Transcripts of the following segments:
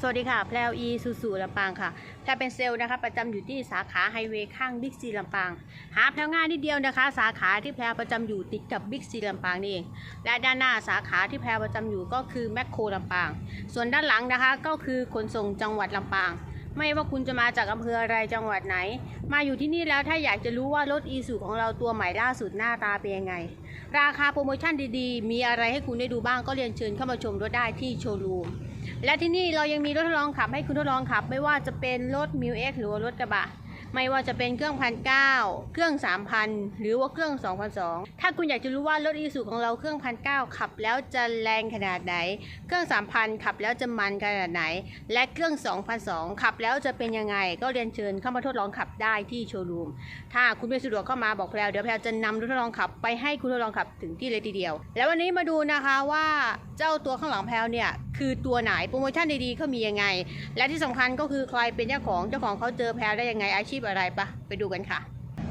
สวัสดีค่ะ แพลวอีซูซูลำปางค่ะ แพลวเป็นเซลล์นะคะ ประจำอยู่ที่สาขาไฮเวย์ข้างบิ๊กซีลำปาง หาแพลวง่ายนิดเดียวนะคะ สาขาที่แพลวประจำอยู่ติดกับบิ๊กซีลำปางนี่เอง และด้านหน้าสาขาที่แพลวประจำอยู่ก็คือแมคโครลำปาง ส่วนด้านหลังนะคะก็คือขนส่งจังหวัดลำปาง ไม่ว่าคุณจะมาจากอำเภออะไรจังหวัดไหน มาอยู่ที่นี่แล้วถ้าอยากจะรู้ว่ารถอีซูของเราตัวใหม่ล่าสุดหน้าตาเป็นยังไง ราคาโปรโมชั่นดีๆ มีอะไรให้คุณได้ดูบ้างก็เรียนเชิญเข้ามาชมรถได้ที่โชว์รูม และที่นี่เรายังมีรถทดลองขับให้คุณทดลองขับ ไม่ว่าจะเป็นรถมิวเอ็กหรือรถกระบะ ไม่ว่าจะเป็นเครื่องพันเก้าเครื่องสามพันหรือว่าเครื่องสองพันสองถ้าคุณอยากจะรู้ว่ารถอีสุของเราเครื่องพันเก้าขับแล้วจะแรงขนาดไหน เครื่องสามพันขับแล้วจะมันขนาดไหน และเครื่องสองพันสองขับแล้วจะเป็นยังไง ก็เรียนเชิญเข้ามาทดลองขับได้ที่โชว์รูม ถ้าคุณไม่สะดวกเข้ามาบอกแพลวเดี๋ยวแพลวจะนำรถทดลองขับไปให้คุณทดลองขับถึงที่เลยทีเดียว แล้ววันนี้มาดูนะคะว่าเจ้าตัวข้างหลังแพลวเนี่ย คือตัวไหนโปรโมชั่นดีๆเขามียังไง และที่สำคัญก็คือใครเป็นเจ้าของเจ้าของเขาเจอแพลวได้ยังไงอาชีพอะไรปะไปดูกันค่ะ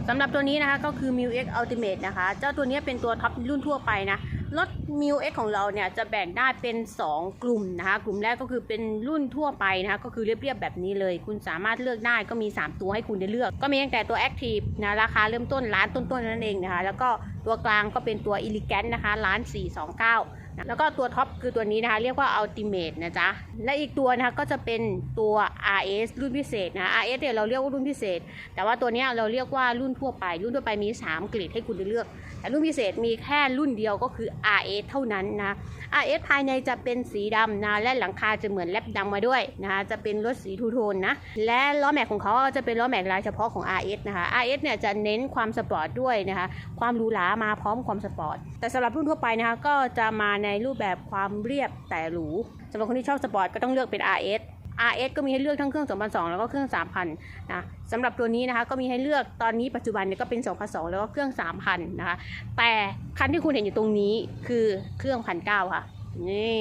สำหรับตัวนี้นะคะก็คือ m i u X Ultimate นะคะ เจ้าตัวนี้เป็นตัวท็อปรุ่นทั่วไปนะ รถ m i u X ของเราเนี่ยจะแบ่งได้เป็น 2 กลุ่มนะคะ กลุ่มแรกก็คือเป็นรุ่นทั่วไปนะคะ ก็คือเรียบๆแบบนี้เลย คุณสามารถเลือกได้ก็มี 3 ตัวให้คุณได้เลือก ก็มีตั้งแต่ตัว Active นะราคาเริ่มต้นล้านต้นๆนั่นเองนะคะ แล้วก็ตัวกลางก็เป็นตัว Elegant นะคะล้าน429 แล้วก็ตัวท็อปคือตัวนี้นะคะ เรียกว่า Ultimate นะจ๊ะ และอีกตัวนะคะก็จะเป็นตัว RS รุ่นพิเศษนะ RS เนี่ยเราเรียกว่ารุ่นพิเศษ แต่ว่าตัวนี้เราเรียกว่ารุ่นทั่วไป รุ่นทั่วไปมี 3 กรดให้คุณเลือก แต่รุ่นพิเศษมีแค่รุ่นเดียวก็คือ RS เท่านั้นนะ RS ภายในจะเป็นสีดำนะและหลังคาจะเหมือนแลบดำมาด้วยนะคะจะเป็นรถสีทูโทนนะและล้อแม็กของเขาจะเป็นล้อแม็กลายเฉพาะของ RS นะคะ RS เนี่ยจะเน้นความสปอร์ตด้วยนะคะความหรูหรามาพร้อมความสปอร์ตแต่สำหรับรุ่นทั่วไปนะคะก็จะมาในรูปแบบความเรียบแต่หรูสำหรับคนที่ชอบสปอร์ตก็ต้องเลือกเป็น RS RS ก็มีให้เลือกทั้งเครื่อง 2002 แล้วก็เครื่อง 3,000 นะสำหรับตัวนี้นะคะก็มีให้เลือกตอนนี้ปัจจุบันเนี่ยก็เป็น 2002 แล้วก็เครื่อง 3,000 นะคะ แต่คันที่คุณเห็นอยู่ตรงนี้คือเครื่อง1,900ค่ะ นี่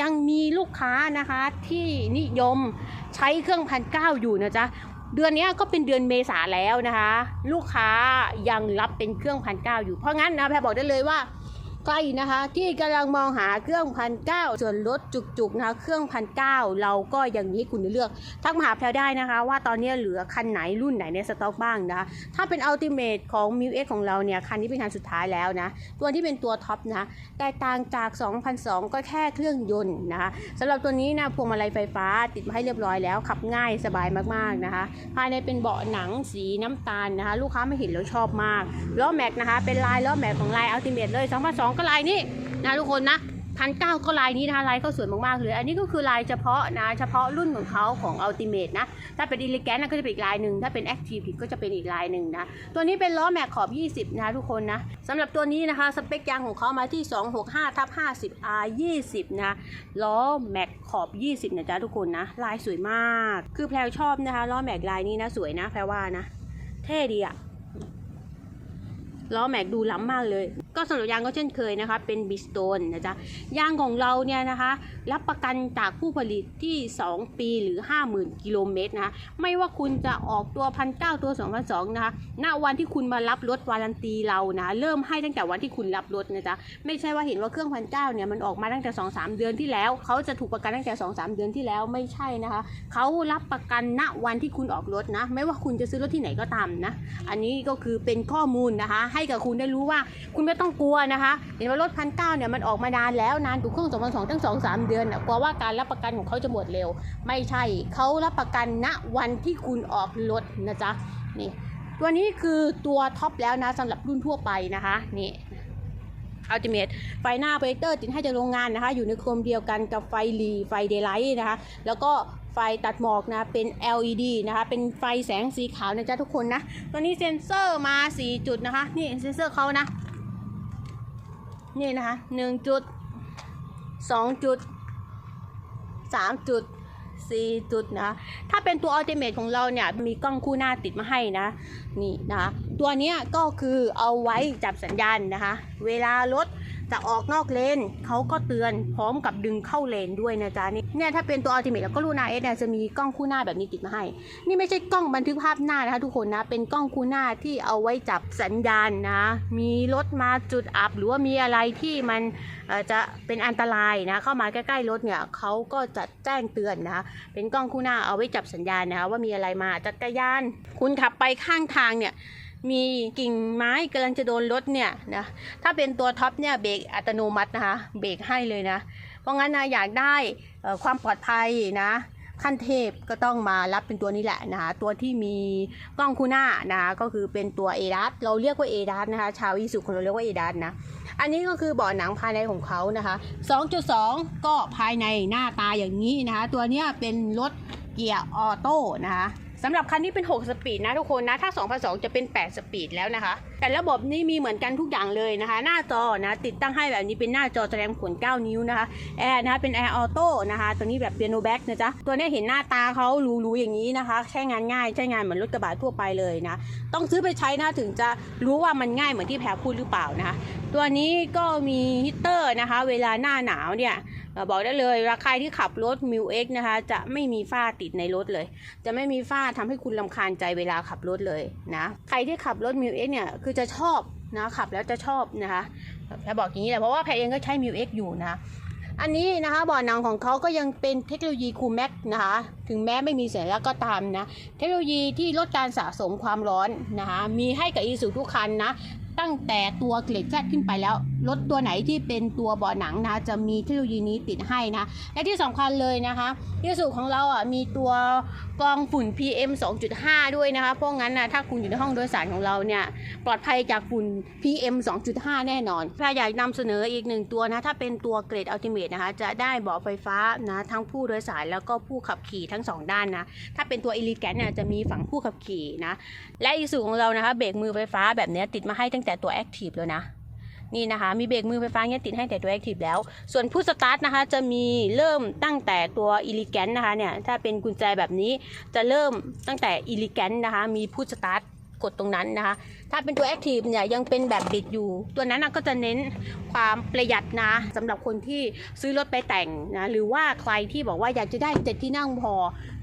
ยังมีลูกค้านะคะที่นิยมใช้เครื่องพันเก้าอยู่นะจ๊ะเดือนนี้ก็เป็นเดือนเมษาแล้วนะคะ ลูกค้ายังรับเป็นเครื่องพันเก้าอยู่เพราะงั้นนะแพรบอกได้เลยว่า ใครนะคะ ที่กำลังมองหาเครื่องพันเก้าส่วนลดจุกๆนะคะเครื่องพันเก้าเราก็อยังมีให้คุณเลือกทักมาหาแพรได้นะคะ ว่าตอนนี้เหลือคันไหนรุ่นไหนในสต็อกบ้างนะคะถ้าเป็นอัลติเม e ของ m ิวเอของเราเนี่ย คันนี้เป็นคันสุดท้ายแล้วนะ ตัวที่เป็นตัวท็อปนะแตกต่างจาก 2002 ก็แค่เครื่องยนต์นะคะสำหรับตัวนี้นะพวงมาลัยไฟฟ้าติดมาให้เรียบร้อยแล้ว ขับง่ายสบายมากๆนะคะ ภายในเป็นเบาะหนังสีน้ำตาลนะคะ ลูกค้าไม่เห็นแล้วชอบมากล้อแม็กนะคะเป็นลายล้อแม็กของลายอัลติเม e เลย2002ก็ลายนี้นะทุกคนนะพันเก้าก็ลายนี้นะคะลายเขาสวยมากๆเลยอันนี้ก็คือลายเฉพาะนะเฉพาะรุ่นของเขาของ Ultimate นะถ้าเป็น Elegant นก็จะเป็นอีกลายหนึ่งถ้าเป็น Active ก็จะเป็นอีกลายหนึ่งนะตัวนี้เป็นล้อแม็กขอบ 20 นะทุกคนนะสำหรับตัวนี้นะคะสเปคยางของเขามาที่ 265ทับ50 R 20นะล้อแม็กขอบ 20นะจ๊ะทุกคนนะลายสวยมาก คือแพลวชอบนะคะล้อแม็กลายนี้นะสวยนะแพลว่านะเท่ดีอะล้อแม็กดูล้ำมากเลย ก็สำหรับยางก็เช่นเคยนะคะ เป็นบิสโตนนะจ๊ะยางของเราเนี่ยนะคะ รับประกันจากผู้ผลิตที่ 2 ปีหรือ 50,000 กิโลเมตรนะคะไม่ว่าคุณจะออกตัวพันเตัว2 0 0นะคะณวันที่คุณมารับรถวารันตีเรานะเริ่มให้ตั้งแต่วันที่คุณรับรถนะจ๊ะไม่ใช่ว่าเห็นว่าเครื่องพันเเนี่ยมันออกมาตั้งแต่ 2-3 เดือนที่แล้ว เขาจะถูกประกันตั้งแต่ 2-3 เดือนที่แล้วไม่ใช่นะคะเขารับประกันณวันที่คุณออกรถนะ ไม่ว่าคุณจะซื้อรถที่ไหนก็ตามนะ อันนี้ก็คือเป็นข้อมูลนะคะ ให้กับคุณได้รู้ว่าคุณไม่ต้องกลัวนะคะเห็นว่ารถพันเก้าเนี่ยมันออกมานานแล้วนานถูกเครื่องสองพันสองตั้งสองสามเดือนน่ะกลัวว่าการรับประกันของเขาจะหมดเร็ว ไม่ใช่เขารับประกันณวันที่คุณออกรถนะจ๊ะนี่ตัวนี้คือตัวท็อปแล้วนะสำหรับรุ่นทั่วไปนะคะนี่อัลติเมทไฟหน้าโปรเจคเตอร์ติดให้จากโรงงานนะคะ อยู่ในโคมเดียวกันกับไฟรีไฟเดย์ไลท์นะคะ แล้วก็ไฟตัดหมอกนะ เป็น LED นะคะ เป็นไฟแสงสีขาวนะจ๊ะทุกคนนะ ตัวนี้เซ็นเซอร์มา 4 จุดนะคะ นี่เซ็นเซอร์เขานะ นี่นะคะหนึ่งจุดสองจุดสามจุดสี่จุดนะ ถ้าเป็นตัวอัลติเมทของเราเนี่ย มีกล้องคู่หน้าติดมาให้นะ นี่นะคะตัวนี้ก็คือเอาไว้จับสัญญาณนะคะ เวลารถ จะออกนอกเลนเขาก็เตือนพร้อมกับดึงเข้าเลนด้วยนะจ๊ะนี่เนี่ยถ้าเป็นตัวอัลติเมทแล้วก็ลูนาเอสเนี่ยจะมีกล้องคู่หน้าแบบนี้ติดมาให้ นี่ไม่ใช่กล้องบันทึกภาพหน้านะคะทุกคนนะเป็นกล้องคู่หน้าที่เอาไว้จับสัญญาณนะ มีรถมาจุดอับหรือว่ามีอะไรที่มันจะเป็นอันตรายนะเข้ามาใกล้ๆรถเนี่ยเขาก็จะแจ้งเตือนนะคะเป็นกล้องคู่หน้าเอาไว้จับสัญญาณนะคะว่ามีอะไรมาจักรยาน คุณขับไปข้างทางเนี่ย มีกิ่งไม้กำลังจะโดนรถเนี่ยนะถ้าเป็นตัวท็อปเนี่ยเบรกอัตโนมัตินะคะเบรกให้เลยนะ เพราะงั้นนะอยากได้ความปลอดภัยนะขั้นเทพก็ต้องมารับเป็นตัวนี้แหละนะคะตัวที่มีกล้องคู่หน้านะคะก็คือเป็นตัว a d a s เราเรียกว่า a d a s นะคะชาวอีสุคนเราเรียกว่า a d a s นะอันนี้ก็คือเบาะหนังภายในของเขานะคะ 2.2 ก็ภายในหน้าตาอย่างนี้นะคะตัวนี้เป็นรถเกียร์ออโต้นะคะ สำหรับคันนี้เป็น 6 สปีดนะทุกคนนะ ถ้า2,200จะเป็น 8 สปีดแล้วนะคะ แต่ระบบนี้มีเหมือนกันทุกอย่างเลยนะคะ หน้าจอนะ ติดตั้งให้แบบนี้เป็นหน้าจอแสดงผล 9 นิ้วนะคะ แอร์นะคะเป็นแอร์ออโต้นะคะ ตัวนี้แบบเปียโนแบ็กนะจ๊ะ ตัวนี้เห็นหน้าตาเขาหรูๆอย่างนี้นะคะ ใช้งานง่าย ใช้งานเหมือนรถกระบะทั่วไปเลยนะ ต้องซื้อไปใช้นะถึงจะรู้ว่ามันง่ายเหมือนที่แพรพูดหรือเปล่านะคะ ตัวนี้ก็มีฮีตเตอร์นะคะ เวลาหน้าหนาวเนี่ย บอกได้เลยราคาที่ขับรถมิวเอ็กนะคะ จะไม่มีฝ้าติดในรถเลย จะไม่มีฝ้าทำให้คุณลำคาญใจเวลาขับรถเลยนะใครที่ขับรถมิวเอ็กเนี่ยคือจะชอบนะขับแล้วจะชอบนะคะแพรบอกอย่างนี้แหละเพราะว่าแพรเองก็ใช้มิวเอ็กอยู่นะอันนี้นะคะบาะหนังของเขาก็ยังเป็นเทคโนโลยีคูลแม็กนะคะถึงแม้ไม่มีเสียงแล้วก็ตามนะ เทคโนโลยีที่ลดการสะสมความร้อนนะคะมีให้กับอีสุทุกคันนะ ตั้งแต่ตัวเกล็ดแฟตขึ้นไปแล้ว รถตัวไหนที่เป็นตัวเบาะหนังนะ จะมีเทคโนโลยีนี้ติดให้นะ และที่สำคัญเลยนะคะอีสุของเราอะมีตัวกรองฝุ่น PM 2.5 ด้วยนะคะ เพราะงั้นนะถ้าคุณอยู่ในห้องโดยสารของเราเนี่ยปลอดภัยจากฝุ่น PM 2.5 แน่นอนถ้าอยากนำเสนออีกหนึ่งตัวนะ ถ้าเป็นตัวเกรดอัลติเมทนะคะ จะได้เบาะไฟฟ้านะทั้งผู้โดยสารแล้วก็ผู้ขับขี่ทั้งสองด้านนะ ถ้าเป็นตัวอิลิแกนเนี่ยจะมีฝั่งผู้ขับขี่นะ และอีสูของเรานะคะเบรกมือไฟฟ้าแบบนี้ติดมาให้ตั้งแต่ตัวแอคทีฟแล้วนะนี่นะคะ มีเบรกมือไฟฟ้าเนี่ยติดให้แต่ตัวแอคทีฟแล้ว ส่วนผู้สตาร์ทนะคะ จะมีเริ่มตั้งแต่ตัวอิลิแกนนะคะเนี่ย ถ้าเป็นกุญแจแบบนี้จะเริ่มตั้งแต่อิลิแกนนะคะ มีผู้สตาร์ทกดตรงนั้นนะคะ ถ้าเป็นตัวแอคทีฟเนี่ยยังเป็นแบบบิดอยู่ ตัวนั้นนะก็จะเน้นความประหยัดนะสำหรับคนที่ซื้อรถไปแต่งนะหรือว่าใครที่บอกว่าอยากจะได้เจ็ดที่นั่งพอ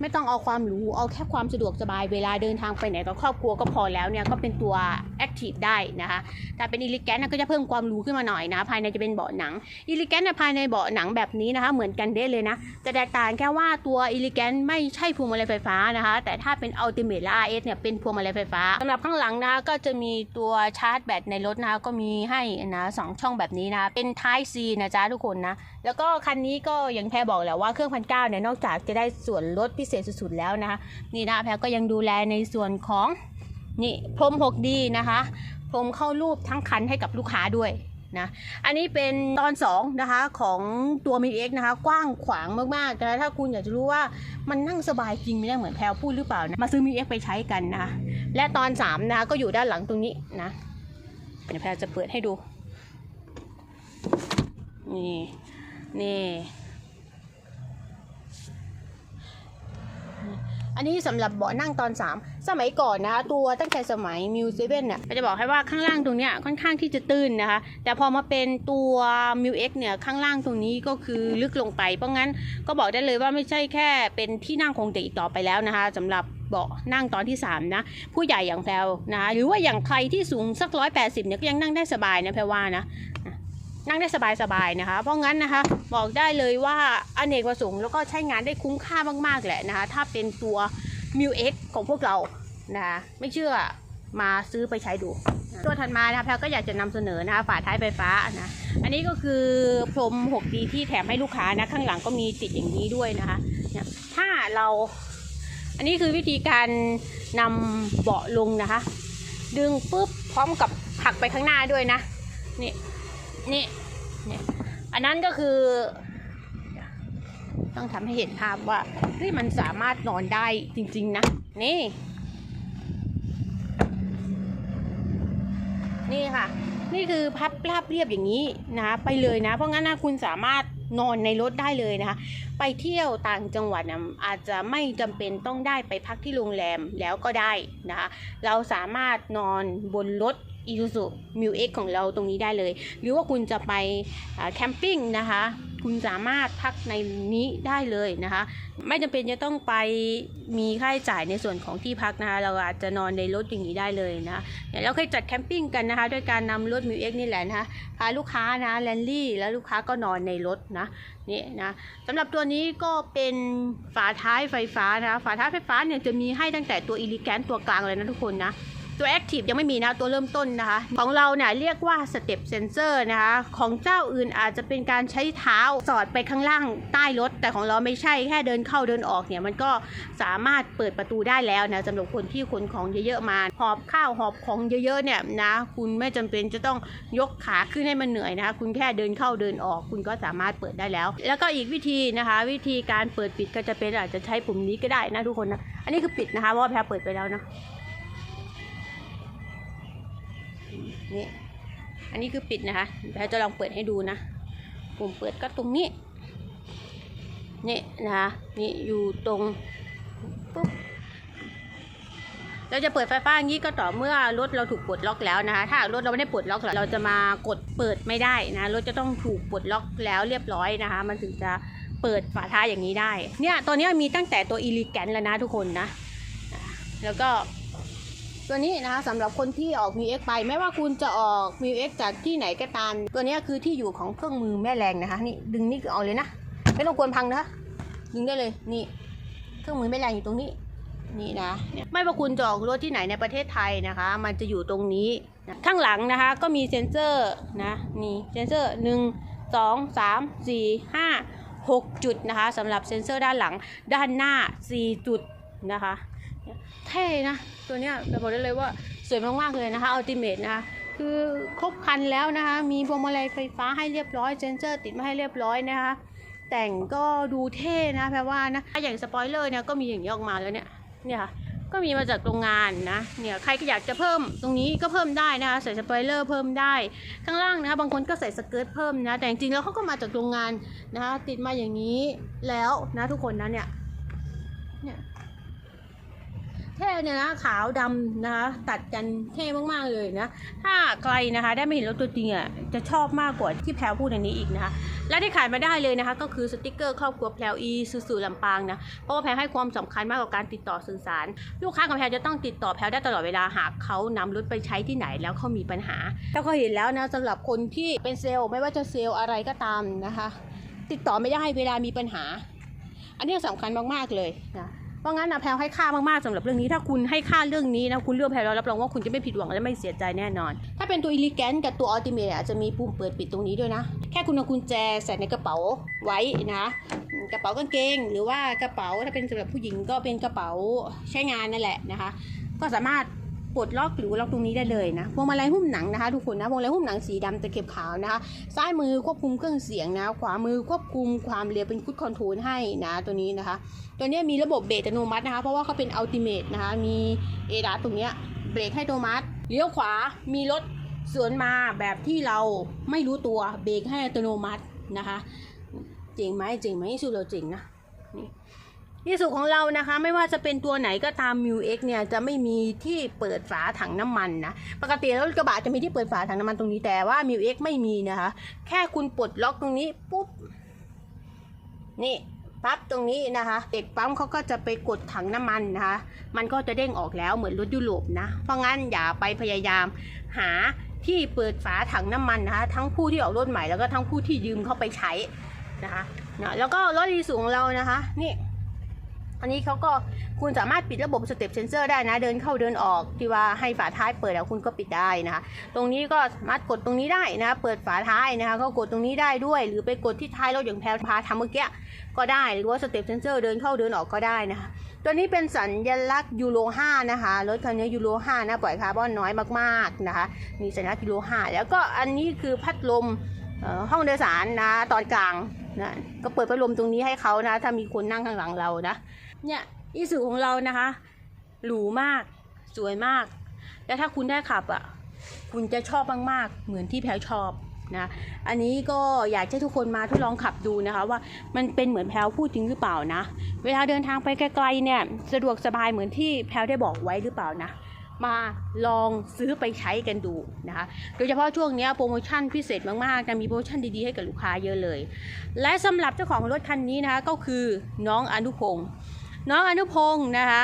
ไม่ต้องเอาความหรูเอาแค่ความสะดวกสบายเวลาเดินทางไปไหนกับครอบครัวก็พอแล้วเนี่ยก็เป็นตัวแอคทีฟได้นะคะแต่เป็นอิลิแกนก็จะเพิ่มความหรูขึ้นมาหน่อยนะ ภายในจะเป็นเบาะหนังอิลิแกนภายในเบาะหนังแบบนี้นะคะ เหมือนกันเด้เลยนะจะแตกต่างแค่ว่าตัวอิลิแกนไม่ใช่พวงมาลัยไฟฟ้านะคะ แต่ถ้าเป็นอัลติเมทและ RS เนี่ยเป็นพวงมาลัยไฟฟ้าสำหรับข้างหลังนะก็จะมีตัวชาร์จแบตในรถนะคะก็มีให้นะสองช่องแบบนี้นะเป็น Type C นะจ๊ะทุกคนนะ แล้วก็คันนี้ก็อย่างแพรบอกแหละว่าเครื่องพันเก้าเนี่ยนอกจากจะได้ส่วนลดพิเศษสุดๆแล้วนะคะนี่นะแพรก็ยังดูแลในส่วนของนี่พรม 6D นะคะพรมเข้ารูปทั้งคันให้กับลูกค้าด้วย นะ อันนี้เป็นตอน2นะคะของตัว m i X นะคะ กว้างขวางมากๆนะถ้าคุณอยากจะรู้ว่ามันนั่งสบายจริงไม่ได้เหมือนแพรพูดหรือเปล่านะมาซื้อ m i X ไปใช้กันนะคะและตอน3นะคะก็อยู่ด้านหลังตรงนี้นะเดี๋ยวแพรจะเปิดให้ดู นี่ นี่อันนี้สำหรับเบาะนั่งตอน 3 สมัยก่อนนะคะตัวตั้งแต่สมัยมิวเซเว่นเนี่ยจะบอกให้ว่าข้างล่างตรงเนี้ยค่อนข้างที่จะตื้นนะคะ แต่พอมาเป็นตัวมิวเอ็กเนี่ยข้างล่างตรงนี้ก็คือลึกลงไป เพราะงั้นก็บอกได้เลยว่าไม่ใช่แค่เป็นที่นั่งคงเด็กอีกต่อไปแล้วนะคะสำหรับเบาะนั่งตอนที่ 3 นะ ผู้ใหญ่อย่างแพลวนะหรือว่าอย่างใครที่สูงสักร้อยแปดสิบเนี่ยก็ยังนั่งได้สบายนะแพลว่านะนั่งได้สบายๆนะคะ เพราะงั้นนะคะบอกได้เลยว่าอเนกประสงค์แล้วก็ใช้งานได้คุ้มค่ามากๆแหละนะคะ ถ้าเป็นตัว m ิว X ของพวกเรา นะคะไม่เชื่อมาซื้อไปใช้ดู ตัวถัดมานะคะแพลก็อยากจะนำเสนอนะคะฝาท้ายไฟฟ้านะ อันนี้ก็คือพรม 6D ที่แถมให้ลูกค้านะ ข้างหลังก็มีติดอย่างนี้ด้วยนะคะเนี่ยถ้าเรา อันนี้คือวิธีการนำเบาะลงนะคะ ดึงปุ๊บพร้อมกับผลักไปข้างหน้าด้วยนะ นี่ นี่เนี่ยอันนั้นก็คือ ต้องทำให้เห็นภาพว่าเฮ้ยมันสามารถนอนได้จริง ๆ นะ นี่ นี่ค่ะ นี่คือพับราบเรียบอย่างนี้นะไปเลยนะ เพราะงั้นนะคุณสามารถนอนในรถได้เลยนะคะ ไปเที่ยวต่างจังหวัดนะอาจจะไม่จำเป็นต้องได้ไปพักที่โรงแรมแล้วก็ได้นะคะ เราสามารถนอนบนรถอีซูซูมิวเอ็กของเราตรงนี้ได้เลย หรือว่าคุณจะไปแคมปิ้งนะคะ คุณสามารถพักในนี้ได้เลยนะคะ ไม่จำเป็นจะต้องไปมีค่าใช้จ่ายในส่วนของที่พักนะคะ เราอาจจะนอนในรถอย่างนี้ได้เลยนะเดี๋ยเราเคยจัดแคมปิ้งกันนะคะด้วยการนำรถมิวเอ็กนี่แหละนะคะพาลูกค้านะแลนลี่แล้วลูกค้าก็นอนในรถนะนี่นะสำหรับตัวนี้ก็เป็นฝาท้ายไฟฟ้านะคะฝาท้ายไฟฟ้าเนี่ยจะมีให้ตั้งแต่ตัวอีลิแกนตัวกลางเลยนะทุกคนนะ ตัว Active ยังไม่มีนะตัวเริ่มต้นนะคะ ของเราเนี่ยเรียกว่า Step Sensor นะคะ ของเจ้าอื่นอาจจะเป็นการใช้เท้าสอดไปข้างล่างใต้รถ แต่ของเราไม่ใช่แค่เดินเข้าเดินออกเนี่ยมันก็สามารถเปิดประตูได้แล้วนะสำหรับคนที่ขนของเยอะๆมาหอบข้าวหอบของเยอะๆเนี่ยนะคุณไม่จำเป็นจะต้องยกขาขึ้นให้มันเหนื่อยนะคะคุณแค่เดินเข้าเดินออก คุณก็สามารถเปิดได้แล้ว แล้วก็อีกวิธีนะคะ วิธีการเปิดปิดก็จะเป็นอาจจะใช้ปุ่มนี้ก็ได้นะทุกคนนะอันนี้คือปิดนะคะเพราะว่าแพรเปิดไปแล้วนะ นี่ อันนี้คือปิดนะคะแพรจะลองเปิดให้ดูนะ ปุ่มเปิดก็ตรงนี้ นี่นะคะ นี่อยู่ตรงปุ๊บเราจะเปิดไฟฟ้าอย่างนี้ก็ต่อเมื่อรถเราถูกปลดล็อกแล้วนะคะ ถ้ารถเราไม่ได้ปลดล็อกเราจะมากดเปิดไม่ได้นะรถจะต้องถูกปลดล็อกแล้วเรียบร้อยนะคะ มันถึงจะเปิดฝาท้ายอย่างนี้ได้ เนี่ยตัวนี้มีตั้งแต่ตัวอีลิแกนแล้วนะทุกคนนะ แล้วก็ ตัวนี้นะคะสำหรับคนที่ออก m ิ X ไป ไม่ว่าคุณจะออก m ิ X จากที่ไหนก็ตามตัวนี้คือที่อยู่ของเครื่องมือแม่แรงนะคะ นี่ดึงนี่เอาเลยนะ ไม่ต้องกวนพังนะคะดึงได้เลยนี่ เครื่องมือแม่แรงอยู่ตรงนี้นี่นะไม่ว่าคุณจะออกรถที่ไหนในประเทศไทยนะคะ มันจะอยู่ตรงนี้ ข้างหลังนะคะก็มีเซ็นเซอร์นะนี่เซ็นเซอร์หนึ่งสองสามสี่ห้าหกจุดนะคะสำหรับเซ็นเซอร์ด้านหลังด้านหน้าสี่จุดนะคะ เท่นะ ตัวเนี้ยจะบอกได้เลยว่าสวยมากๆเลยนะคะอัลติเมทนะคะคือครบครันแล้วนะคะ มีพวงมาลัยไฟฟ้าให้เรียบร้อยเซนเซอร์ติดมาให้เรียบร้อยนะคะ แต่งก็ดูเท่นะแปลว่านะอย่างสปอยเลอร์เนี่ยก็มีอย่างนี้ออกมาแล้วเนี่ยเนี่ยค่ะก็มีมาจากโรงงานนะเนี่ยใครก็อยากจะเพิ่มตรงนี้ก็เพิ่มได้นะคะใส่สปอยเลอร์เพิ่มได้ข้างล่างนะคะบางคนก็ใส่สเกิร์ตเพิ่มนะ แต่จริงๆแล้วเขาก็มาจากโรงงานนะคะติดมาอย่างนี้แล้วนะทุกคนนะเนี่ยเนี่ย เท่เนี่ยนะขาวดำนะคะ ตัดกันเท่มากๆเลยนะ ถ้าใครนะคะได้ไม่เห็นรถตัวจริงอะจะชอบมากกว่าที่แพลวพูดอันนี้อีกนะคะ และที่ขายมาได้เลยนะคะ ก็คือสติกเกอร์ครอบครัวแพลวอีซูซูลำปางนะเพราะว่าแพลวให้ความสำคัญมากกว่าการติดต่อสื่อสาร ลูกค้าของแพลวจะต้องติดต่อแพลวได้ตลอดเวลาหากเขานำรถไปใช้ที่ไหนแล้วเขามีปัญหาแล้วก็เห็นแล้วนะสำหรับคนที่เป็นเซลล์ไม่ว่าจะเซลล์อะไรก็ตามนะคะ ติดต่อไม่ได้เวลามีปัญหา อันนี้สำคัญมากๆเลยนะ เพราะงั้นนะแพลวให้ค่ามากๆสำหรับเรื่องนี้ถ้าคุณให้ค่าเรื่องนี้นะคุณเลือกแพลวแล้วรับรองว่าคุณจะไม่ผิดหวังและไม่เสียใจแน่นอน ถ้าเป็นตัวอิลิแกนกับตัวอัลติเมทจะมีปุ่มเปิดปิดตรงนี้ด้วยนะ แค่คุณเอากุญแจใส่ในกระเป๋าไว้นะกระเป๋ากางเกง หรือว่ากระเป๋าถ้าเป็นสำหรับผู้หญิงก็เป็นกระเป๋าใช้งานนั่นแหละนะคะ ก็สามารถ ปลดล็อกหรือล็อกตรงนี้ได้เลยนะพวงมาลัยหุ้มหนังนะคะ ทุกคนนะพวงมาลัยหุ้มหนังสีดำตะเข็บขาวนะคะ ซ้ายมือควบคุมเครื่องเสียงนะ ขวามือควบคุมความเร็วเป็นคุดคอนโทรลให้นะตัวนี้นะคะ ตัวนี้มีระบบเบรกอัตโนมัตินะคะ เพราะว่าเขาเป็นอัลติเมทนะคะ มีเอดาตรงเนี้ยเบรกให้อัตโนมัติ เลี้ยวขวา มีรถสวนมาแบบที่เราไม่รู้ตัว เบรกให้อัตโนมัตินะคะ เจ๋งไหมเจ๋งไหมสุดเราเจ๋งนะ นี่สุของเรานะคะ ไม่ว่าจะเป็นตัวไหนก็ตาม m ิ X เนี่ยจะไม่มีที่เปิดฝาถังน้ำมันนะปกติแล้วรถกระบะจะมีที่เปิดฝาถังน้ำมันตรงนี้แต่ว่า m ิ X ไม่มีนะคะ แค่คุณปลดล็อกตรงนี้ปุ๊บนี่ปั๊บตรงนี้นะคะ เด็กปั๊มเขาก็จะไปกดถังน้ำมันนะคะ มันก็จะเด้งออกแล้วเหมือนรถยุโรปนะ เพราะงั้นอย่าไปพยายามหาที่เปิดฝาถังน้ำมันนะคะ ทั้งผู้ที่ออกรถใหม่แล้วก็ทั้งผู้ที่ยืมเข้าไปใช้นะคะเนาะแล้วก็รถดีสูของเรานะคะ นี่ อันนี้เขาก็คุณสามารถปิดระบบสเต็ปเซนเซอร์ได้นะ เดินเข้าเดินออกที่ว่าให้ฝาท้ายเปิดแล้วคุณก็ปิดได้นะคะตรงนี้ก็สามารถกดตรงนี้ได้นะ เปิดฝาท้ายนะคะก็กดตรงนี้ได้ด้วย หรือไปกดที่ท้ายรถอย่างแพรพาทำเมื่อกี้ก็ได้หรือว่าสเต็ปเซนเซอร์เดินเข้าเดินออกก็ได้นะคะตัวนี้เป็นสัญลักษณ์ยูโร 5 นะคะ รถคันนี้ยูโร 5 นะ ปล่อยคาร์บอนน้อยมากๆนะคะ มีสัญลักษณ์ยูโร 5 แล้วก็อันนี้คือพัดลมห้องโดยสารนะตอนกลางนะก็เปิดพัดลมตรงนี้ให้เขานะ ถ้ามีคนนั่งข้างหลังเรานะ เนี่ยอีสุของเรานะคะ หรูมากสวยมาก แล้วถ้าคุณได้ขับอะคุณจะชอบมากๆ เหมือนที่แพลชอบนะอันนี้ก็อยากให้ทุกคนมาทดลองขับดูนะคะว่ามันเป็นเหมือนแพลวพูดจริงหรือเปล่านะ เวลาเดินทางไปไกลๆเนี่ยสะดวกสบายเหมือนที่แพลวได้บอกไว้หรือเปล่านะ มาลองซื้อไปใช้กันดูนะคะโดยเฉพาะช่วงนี้โปรโมชั่นพิเศษมากๆจะมีโปรโมชั่นดีๆให้กับลูกค้าเยอะเลย และสำหรับเจ้าของรถคันนี้นะคะก็คือน้องอนุพงศ์ น้องอนุพงศ์นะคะ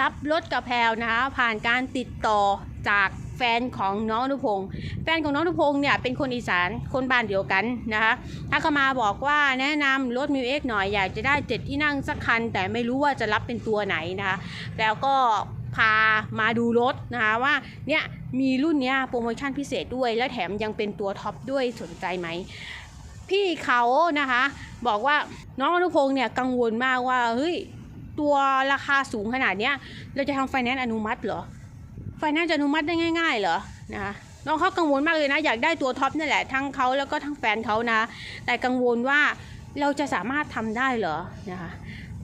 รับรถกับแพลวนะคะ ผ่านการติดต่อจากแฟนของน้องอนุพงศ์แฟนของน้องอนุพงศ์เนี่ยเป็นคนอีสานคนบ้านเดียวกันนะคะถ้าเขามาบอกว่าแนะนำรถมิวเอ็กหน่อยอยากจะได้เจ็ดที่นั่งสักคัน แต่ไม่รู้ว่าจะรับเป็นตัวไหนนะคะแล้วก็พามาดูรถนะคะว่าเนี่ยมีรุ่นเนี้ยโปรโมชั่นพิเศษด้วย และแถมยังเป็นตัวท็อปด้วยสนใจไหมพี่เขานะคะ บอกว่าน้องอนุพงศ์เนี่ยกังวลมากว่าเฮ้ย ตัวราคาสูงขนาดเนี้ย เราจะทำไฟแนนซ์อนุมัติเหรอ ไฟแนนซ์จะอนุมัติได้ง่าย ๆ เหรอ นะคะน้องเขากังวลมากเลยนะ อยากได้ตัวท็อปนี่แหละ ทั้งเขาแล้วก็ทั้งแฟนเขานะ แต่กังวลว่าเราจะสามารถทำได้เหรอ นะคะ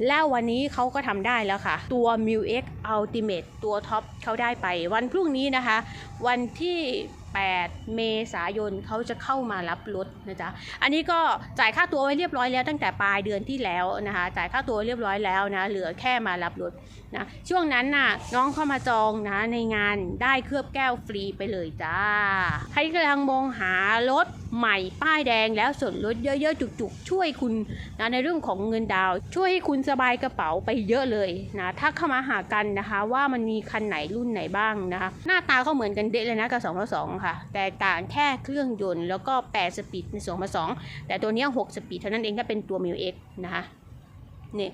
แล้ววันนี้เขาก็ทำได้แล้วค่ะ ตัว m u X Ultimate ตัวท็อปเขาได้ไป วันพรุ่งนี้นะคะ วันที่ 8 เมษายนเขาจะเข้ามารับรถนะจ๊ะ อันนี้ก็จ่ายค่าตัวไว้เรียบร้อยแล้วตั้งแต่ปลายเดือนที่แล้วนะคะ จ่ายค่าตัวเรียบร้อยแล้วนะ เหลือแค่มารับรถ นะช่วงนั้นน่ะน้องเข้ามาจองนะในงานได้เคลือบแก้วฟรีไปเลยจ้า ใครกำลังมองหารถใหม่ป้ายแดงแล้วส่วนลดเยอะ ๆ จุก ๆ ช่วยคุณนะในเรื่องของเงินดาว ช่วยให้คุณสบายกระเป๋าไปเยอะเลยนะถ้าเข้ามาหากันนะคะว่ามันมีคันไหนรุ่นไหนบ้างนะคะ หน้าตาเขาเหมือนกันเดะเลยนะกับ2 2ค่ะ แต่ต่างแค่เครื่องยนต์แล้วก็ 8 สปีดใน2 2แต่ตัวนี้6สปีดเท่านั้นเองถ้าเป็นตัว m ิวเอ็กนะคะ นี่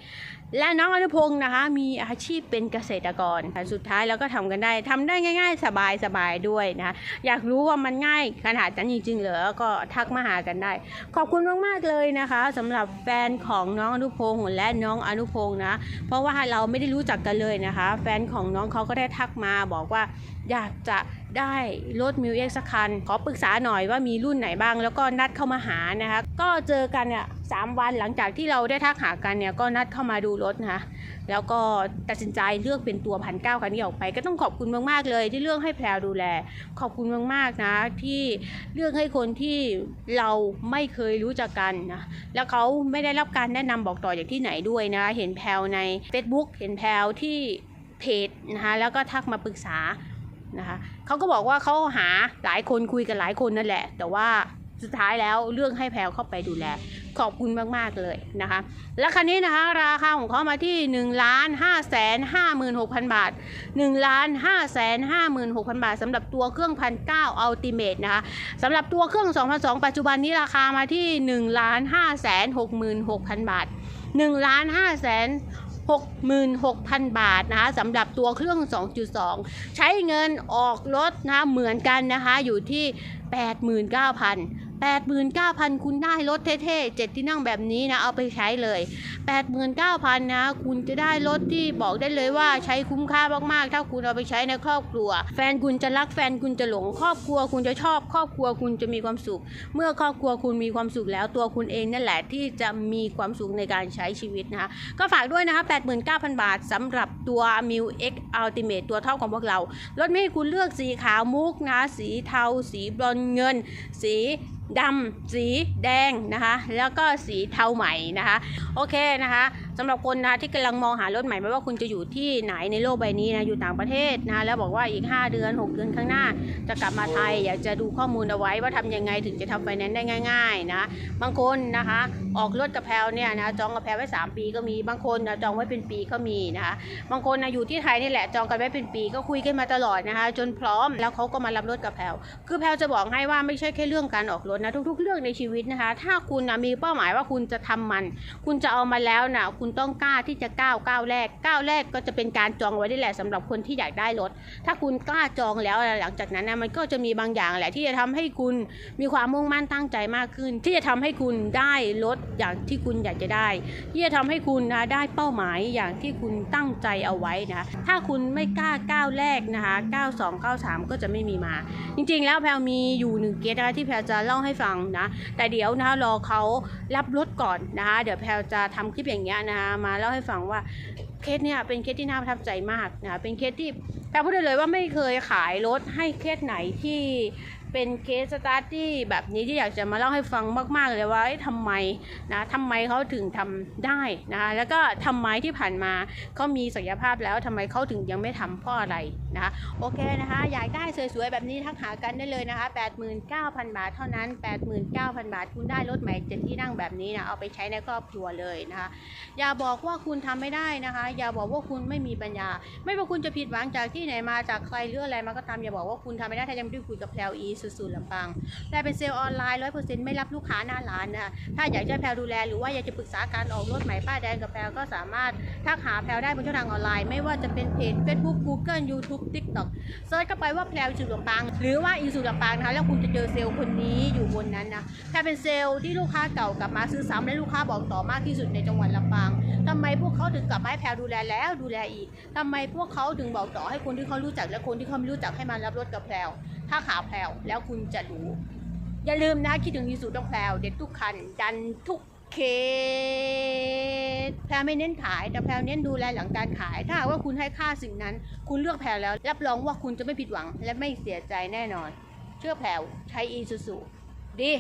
และน้องอนุพงศ์นะคะมีอาชีพเป็นเกษตรกรค่ะสุดท้ายเราก็ทำกันได้ทำได้ง่าย ๆ สบายๆด้วยนะคะอยากรู้ว่ามันง่ายขนาดนั้นจริงๆเหรอก็ทักมาหากันได้ ขอบคุณมากๆเลยนะคะสำหรับแฟนของน้องอนุพงศ์และน้องอนุพงศ์นะ เพราะว่าเราไม่ได้รู้จักกันเลยนะคะ แฟนของน้องเขาก็ได้ทักมาบอกว่า อยากจะได้รถมิวเอ็กสักคัน ขอปรึกษาหน่อยว่ามีรุ่นไหนบ้าง แล้วก็นัดเข้ามาหานะคะ ก็เจอกันเนี่ยสามวันหลังจากที่เราได้ทักหากันเนี่ยก็นัดเข้ามาดูรถนะคะแล้วก็ตัดสินใจเลือกเป็นตัวพันเก้าคันนี้ออกไป ก็ต้องขอบคุณมากๆเลยที่เลือกให้แพรวดูแล ขอบคุณมากๆนะที่เลือกให้คนที่เราไม่เคยรู้จักกันนะแล้วเขาไม่ได้รับการแนะนำบอกต่อจากที่ไหนด้วยนะเห็นแพลวใน Facebook เห็นแพลวที่เพจนะคะแล้วก็ทักมาปรึกษา นะคะเขาก็บอกว่าเขาหาหลายคนคุยกันหลายคนนั่นแหละ แต่ว่าสุดท้ายแล้วเรื่องให้แพลวเข้าไปดูแล ขอบคุณมากๆเลยนะคะ แล้วคันนี้นะคะราคาของเขามาที่1นึ่งล้านห้าแสนห้าหมื่นหกพันบาท1ล้านห้าแสนห้าหมื่นหกพันบาทสำหรับตัวเครื่องพันเก้าอัลติเมทนะคะสำหรับตัวเครื่อง2002 ปัจจุบันนี้ราคามาที่1ล้านห้าแสนหกหมื่นหกพันบาท1ล้านห้าแสน 66,000 บาทนะคะสำหรับตัวเครื่อง 2.2 ใช้เงินออกรถนะเหมือนกันนะคะอยู่ที่ 89,000 89,000 คุณได้รถเท่ๆเจ็ดที่นั่งแบบนี้นะเอาไปใช้เลย 89,000 นะ คุณจะได้รถที่บอกได้เลยว่าใช้คุ้มค่ามากๆ ถ้าคุณเอาไปใช้ในครอบครัว แฟนคุณจะรักแฟนคุณจะหลงครอบครัว คุณจะชอบครอบครัวคุณจะมีความสุข เมื่อครอบครัวคุณมีความสุขแล้วตัวคุณเองนั่นแหละที่จะมีความสุขในการใช้ชีวิตนะคะก็ฝากด้วยนะคะ 89,000 บาทสำหรับตัว m i u X Ultimate ตัวเท็อปของพวกเรารถไม่ให้คุณเลือกสีขาวมุกนะสีเทา สีบรอนเงิน สีดำสีแดงนะคะ แล้วก็สีเทาใหม่นะคะ โอเคนะคะ สำหรับคนนะที่กำลังมองหารถใหม่ไม่ว่าคุณจะอยู่ที่ไหนในโลกใบนี้นะอยู่ต่างประเทศนะแล้วบอกว่าอีก 5 เดือน 6 เดือนข้างหน้า จะกลับมาไทย อยากจะดูข้อมูลเอาไว้ว่าทำยังไงถึงจะทำไฟแนนซ์ได้ง่าย ๆนะ บางคนนะคะออกรถกับแพลวเนี่ยนะจองกับแพลวไว้ 3 ปีก็มีบางคนนะจองไว้เป็นปีก็มีนะคะบางคนนะอยู่ที่ไทยนี่แหละจองกันไว้เป็นปีก็คุยกันมาตลอดนะคะ จนพร้อมแล้วเขาก็มารับรถกับแพลวคือแพลวจะบอกให้ว่าไม่ใช่แค่เรื่องการออกรถนะทุก ๆ เรื่องในชีวิตนะคะ ถ้าคุณนะมีเป้าหมายว่าคุณจะทำมัน คุณจะเอามาแล้วนะคุณต้องกล้าที่จะก้าวก้าวแรกก้าวแรกก็จะเป็นการจองไว้ได้แหละสำหรับคนที่อยากได้รถ ถ้าคุณกล้าจองแล้วหลังจากนั้นนะมันก็จะมีบางอย่างแหละที่จะทำให้คุณมีความมุ่งมั่นตั้งใจมากขึ้น ที่จะทำให้คุณได้รถอย่างที่คุณอยากจะได้ ที่จะทำให้คุณนะได้เป้าหมายอย่างที่คุณตั้งใจเอาไว้นะถ้าคุณไม่กล้าก้าวแรกนะคะก้าวสองก้าวสามก็จะไม่มีมา จริงๆ แล้วแพลมีอยู่หนึ่งเกตนะคะที่แพลจะเล่าให้ฟังนะแต่เดี๋ยวนะคะรอเขารับรถก่อนนะคะเดี๋ยวแพลจะทำคลิปอย่างเงี้ยนะคะมาเล่าให้ฟังว่าเคสเนี่ยเป็นเคสที่น่าประทับใจมากนะเป็นเคสที่แต่พูดได้เลยว่าไม่เคยขายรถให้เคสไหนที่ เป็นเคสสตาร์ที่แบบนี้ที่อยากจะมาเล่าให้ฟังมากๆเลยว่าทำไมนะทำไมเขาถึงทำได้นะคะแล้วก็ทำไมที่ผ่านมาเขามีศักยภาพแล้วทำไมเขาถึงยังไม่ทำเพราะอะไรนะคะโอเคนะคะอยากได้สวยๆแบบนี้ทักหากันได้เลยนะคะ 89,000 บาทเท่านั้น 89,000 บาท คุณได้รถใหม่เจ็ดที่นั่งแบบนี้นะเอาไปใช้ในครอบครัวเลยนะคะอย่าบอกว่าคุณทำไม่ได้นะคะ อย่าบอกว่าคุณไม่มีปัญญา ไม่ว่าคุณจะผิดหวังจากที่ไหนมาจากใครหรืออะไรมาก็ตามอย่าบอกว่าคุณทำไม่ได้ถ้ายังไม่ได้คุยกับแพลวอีสุดๆลำปางแพลวเป็นเซลล์ออนไลน์ร้อยเปอร์เซ็นต์ไม่รับลูกค้าหน้าร้านนะคะถ้าอยากจะให้แพลดูแลหรือว่าอยากจะปรึกษาการออกรถใหม่ป้ายแดงกับแพลก็สามารถทักหาแพลได้บนช่องทางออนไลน์ ไม่ว่าจะเป็นเพจ Facebook Google YouTube TikTok เซิร์ชเข้าไปว่าแพลวอีสุดลำปางหรือว่าอีสุดลำปางนะคะแล้วคุณจะเจอเซลล์คนนี้อยู่บนนั้นนะแพลวเป็นเซลล์ที่ลูกค้าเก่ากลับมาซื้อซ้ำและลูกค้าบอกต่อมากที่สุดในจังหวัดลำปางทำไมพวกเขาถึงกลับมาให้แพลดูแลแล้วดูแลอีกทำไมพวกเขาถึงบอกต่อให้คนที่เขารู้จักและคนที่เขาไม่รู้จักให้มารับรถกับแพล ถ้าขาแพลวแล้วคุณจะรู้ อย่าลืมนะคิดถึงยีสูต้องแพลวเด็ดทุกคันดันทุกเคสแพลไม่เน้นขายแต่แพลเน้นดูแลหลังการขาย ถ้าหากว่าคุณให้ค่าสิ่งนั้น คุณเลือกแพลแล้ว รับรองว่าคุณจะไม่ผิดหวังและไม่เสียใจแน่นอน เชื่อแพลวใช้อีซูซูดี